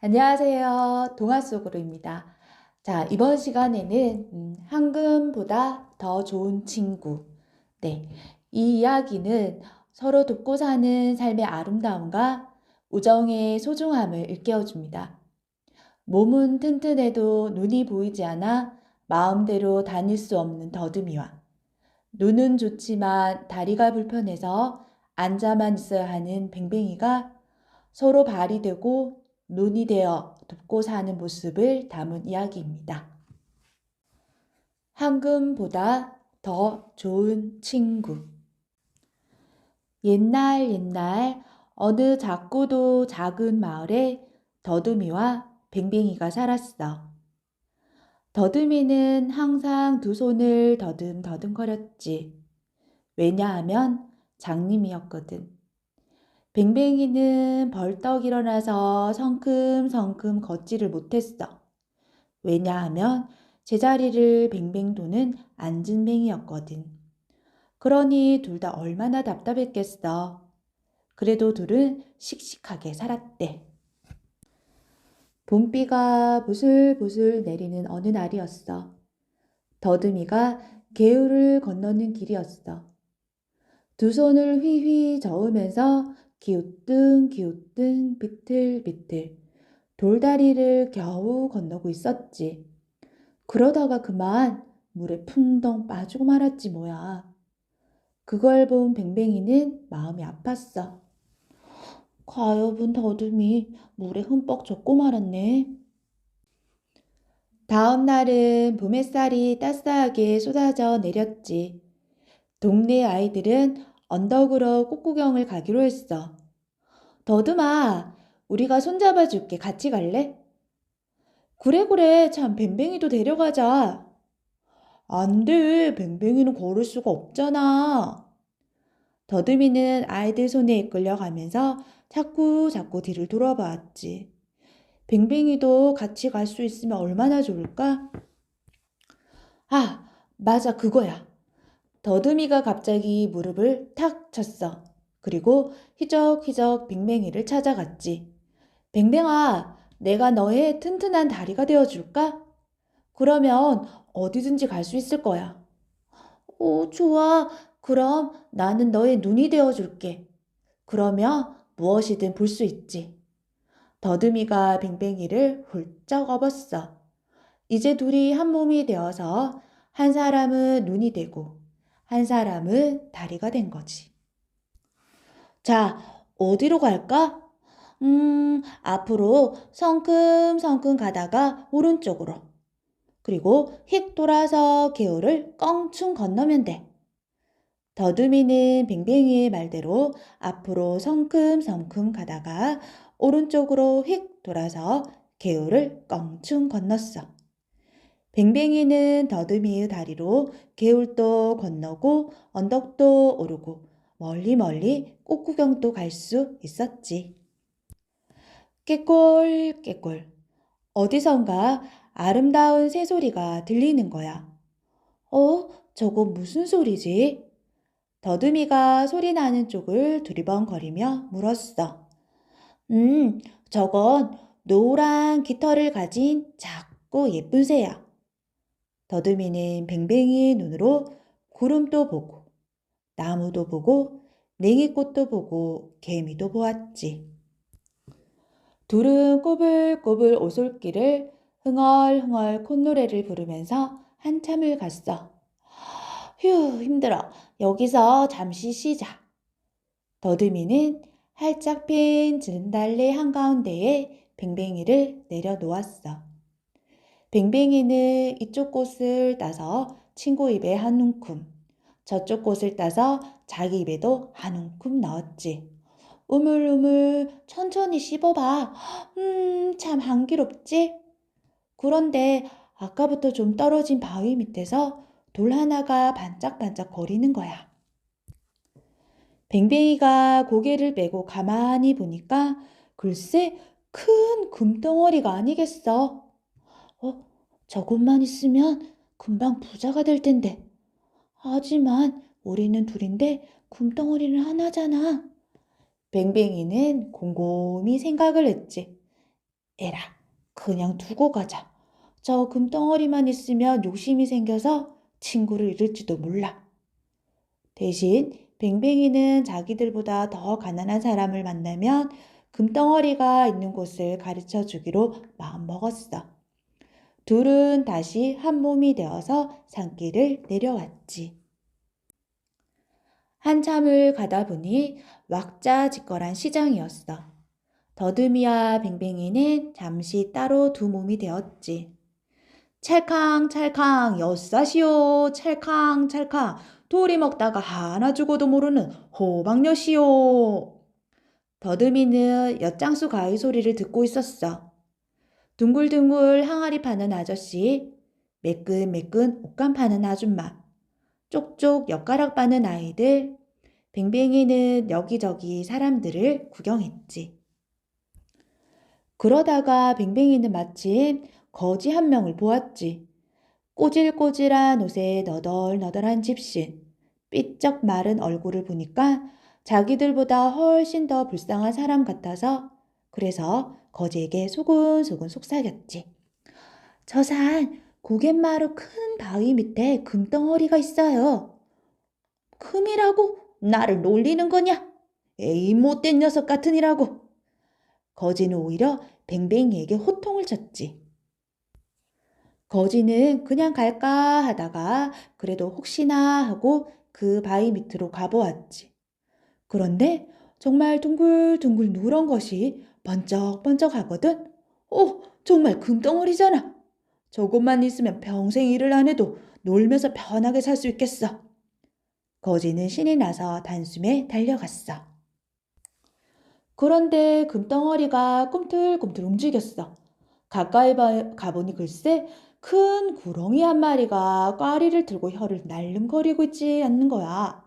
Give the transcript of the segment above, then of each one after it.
안녕하세요. 동화 속으로입니다. 자, 이번 시간에는 음, 황금보다 더 좋은 친구. 네, 이 이야기는 서로 돕고 사는 삶의 아름다움과 우정의 소중함을 일깨워 줍니다. 몸은 튼튼해도 눈이 보이지 않아 마음대로 다닐 수 없는 더듬이와 눈은 좋지만 다리가 불편해서 앉아만 있어야 하는 뱅뱅이가 서로 발이 되고 논이 되어 돕고 사는 모습을 담은 이야기입니다. 황금보다 더 좋은 친구. 옛날 옛날 어느 작고도 작은 마을에 더듬이와 뱅뱅이가 살았어. 더듬이는 항상 두 손을 더듬더듬거렸지. 왜냐하면 장님이었거든. 뱅뱅이는 벌떡 일어나서 성큼성큼 걷지를 못했어. 왜냐하면 제자리를 뱅뱅 도는 앉은 뱅이였거든. 그러니 둘 다 얼마나 답답했겠어. 그래도 둘은 씩씩하게 살았대. 봄비가 부슬부슬 내리는 어느 날이었어. 더듬이가 개울을 건너는 길이었어. 두 손을 휘휘 저으면서 기우뚱 기우뚱 비틀비틀 돌다리를 겨우 건너고 있었지. 그러다가 그만 물에 풍덩 빠지고 말았지 뭐야. 그걸 본 뱅뱅이는 마음이 아팠어. 가엾은 더듬이 물에 흠뻑 젖고 말았네. 다음 날은 봄 햇살이 따스하게 쏟아져 내렸지. 동네 아이들은 언덕으로 꽃구경을 가기로 했어. 더듬아, 우리가 손잡아 줄게. 같이 갈래? 그래, 그래. 참, 뱅뱅이도 데려가자. 안 돼. 뱅뱅이는 걸을 수가 없잖아. 더듬이는 아이들 손에 이끌려 가면서 자꾸 자꾸 뒤를 돌아봤지. 뱅뱅이도 같이 갈 수 있으면 얼마나 좋을까? 아, 맞아, 그거야. 더듬이가 갑자기 무릎을 탁 쳤어. 그리고 희적희적 뱅뱅이를 찾아갔지. 뱅뱅아, 내가 너의 튼튼한 다리가 되어줄까? 그러면 어디든지 갈 수 있을 거야. 오, 좋아. 그럼 나는 너의 눈이 되어줄게. 그러면 무엇이든 볼 수 있지. 더듬이가 뱅뱅이를 훌쩍 업었어. 이제 둘이 한 몸이 되어서 한 사람은 눈이 되고 한 사람은 다리가 된 거지. 자, 어디로 갈까? 음, 앞으로 성큼성큼 가다가 오른쪽으로. 그리고 휙 돌아서 개울을 껑충 건너면 돼. 더듬이는 뱅뱅이의 말대로 앞으로 성큼성큼 가다가 오른쪽으로 휙 돌아서 개울을 껑충 건넜어. 뱅뱅이는 더듬이의 다리로 개울도 건너고 언덕도 오르고 멀리 멀리 꽃구경도 갈 수 있었지. 깨꼴 깨꼴 어디선가 아름다운 새소리가 들리는 거야. 어? 저거 무슨 소리지? 더듬이가 소리 나는 쪽을 두리번거리며 물었어. 음, 저건 노란 깃털을 가진 작고 예쁜 새야. 더듬이는 뱅뱅이의 눈으로 구름도 보고, 나무도 보고, 냉이꽃도 보고, 개미도 보았지. 둘은 꼬불꼬불 오솔길을 흥얼흥얼 콧노래를 부르면서 한참을 갔어. 휴, 힘들어. 여기서 잠시 쉬자. 더듬이는 활짝 핀 진달래 한가운데에 뱅뱅이를 내려놓았어. 뱅뱅이는 이쪽 꽃을 따서 친구 입에 한 움큼, 저쪽 꽃을 따서 자기 입에도 한 움큼 넣었지. 우물우물 천천히 씹어봐. 음, 참 향기롭지? 그런데 아까부터 좀 떨어진 바위 밑에서 돌 하나가 반짝반짝 거리는 거야. 뱅뱅이가 고개를 빼고 가만히 보니까 글쎄 큰 금덩어리가 아니겠어. 어, 저것만 있으면 금방 부자가 될 텐데. 하지만 우리는 둘인데 금덩어리는 하나잖아. 뱅뱅이는 곰곰이 생각을 했지. 에라, 그냥 두고 가자. 저 금덩어리만 있으면 욕심이 생겨서 친구를 잃을지도 몰라. 대신 뱅뱅이는 자기들보다 더 가난한 사람을 만나면 금덩어리가 있는 곳을 가르쳐 주기로 마음먹었어. 둘은 다시 한 몸이 되어서 산길을 내려왔지. 한참을 가다 보니 왁자지껄한 시장이었어. 더듬이와 뱅뱅이는 잠시 따로 두 몸이 되었지. 찰캉찰캉 엿사시오 찰캉찰캉 도리 먹다가 하나 죽어도 모르는 호박엿이오. 더듬이는 엿장수 가위 소리를 듣고 있었어. 둥글둥글 항아리 파는 아저씨, 매끈매끈 옷감 파는 아줌마, 쪽쪽 엿가락 빠는 아이들, 뱅뱅이는 여기저기 사람들을 구경했지. 그러다가 뱅뱅이는 마침 거지 한 명을 보았지. 꼬질꼬질한 옷에 너덜너덜한 집신, 삐쩍 마른 얼굴을 보니까 자기들보다 훨씬 더 불쌍한 사람 같아서 그래서 거지에게 소근소근 속삭였지. 저 산 고갯마루 큰 바위 밑에 금덩어리가 있어요. 금이라고 나를 놀리는 거냐? 에이 못된 녀석 같으니라고. 거지는 오히려 뱅뱅이에게 호통을 쳤지. 거지는 그냥 갈까 하다가 그래도 혹시나 하고 그 바위 밑으로 가보았지. 그런데 정말 둥글둥글 누런 것이 번쩍번쩍 하거든. 오, 정말 금덩어리잖아. 저것만 있으면 평생 일을 안 해도 놀면서 편하게 살 수 있겠어. 거지는 신이 나서 단숨에 달려갔어. 그런데 금덩어리가 꿈틀꿈틀 움직였어. 가까이 봐- 가보니 글쎄 큰 구렁이 한 마리가 꽈리를 들고 혀를 날름거리고 있지 않는 거야.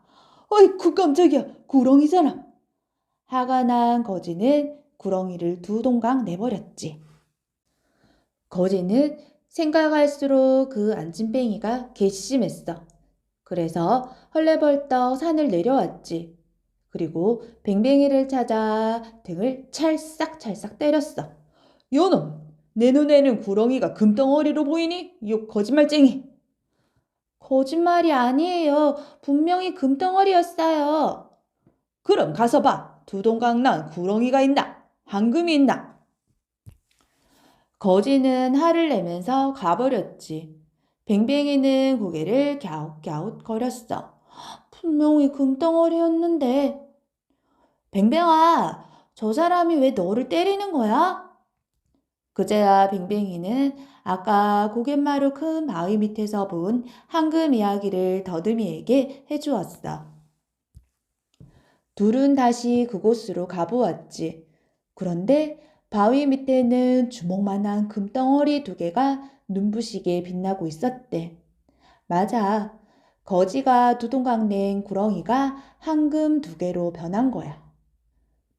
어이쿠 깜짝이야 구렁이잖아. 화가 난 거지는 구렁이를 두 동강 내버렸지. 거지는 생각할수록 그 안진뱅이가 괘씸했어. 그래서 헐레벌떡 산을 내려왔지. 그리고 뱅뱅이를 찾아 등을 찰싹찰싹 때렸어. 요놈, 내 눈에는 구렁이가 금덩어리로 보이니? 요 거짓말쟁이. 거짓말이 아니에요. 분명히 금덩어리였어요. 그럼 가서 봐. 두 동강 난 구렁이가 있나? 있나? 거지는 화를 내면서 가버렸지. 뱅뱅이는 고개를 갸웃갸웃 거렸어. 분명히 금덩어리였는데. 뱅뱅아, 저 사람이 왜 너를 때리는 거야? 그제야 뱅뱅이는 아까 고갯마루 큰 바위 밑에서 본 황금 이야기를 더듬이에게 해주었어. 둘은 다시 그곳으로 가보았지. 그런데 바위 밑에는 주먹만한 금덩어리 두 개가 눈부시게 빛나고 있었대. 맞아. 거지가 두 동강 낸 구렁이가 황금 두 개로 변한 거야.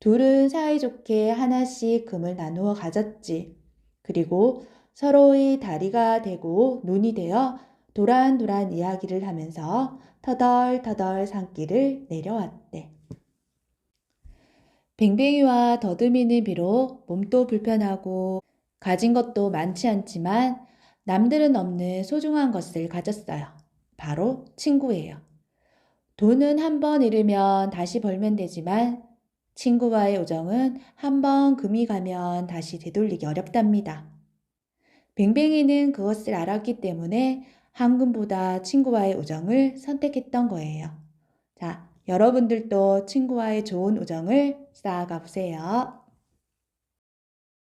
둘은 사이좋게 하나씩 금을 나누어 가졌지. 그리고 서로의 다리가 되고 눈이 되어 도란도란 이야기를 하면서 터덜터덜 산길을 내려왔대. 뱅뱅이와 더듬이는 비록 몸도 불편하고 가진 것도 많지 않지만 남들은 없는 소중한 것을 가졌어요. 바로 친구예요. 돈은 한 번 잃으면 다시 벌면 되지만 친구와의 우정은 한 번 금이 가면 다시 되돌리기 어렵답니다. 뱅뱅이는 그것을 알았기 때문에 황금보다 친구와의 우정을 선택했던 거예요. 자, 여러분들도 친구와의 좋은 우정을 쌓아가 보세요.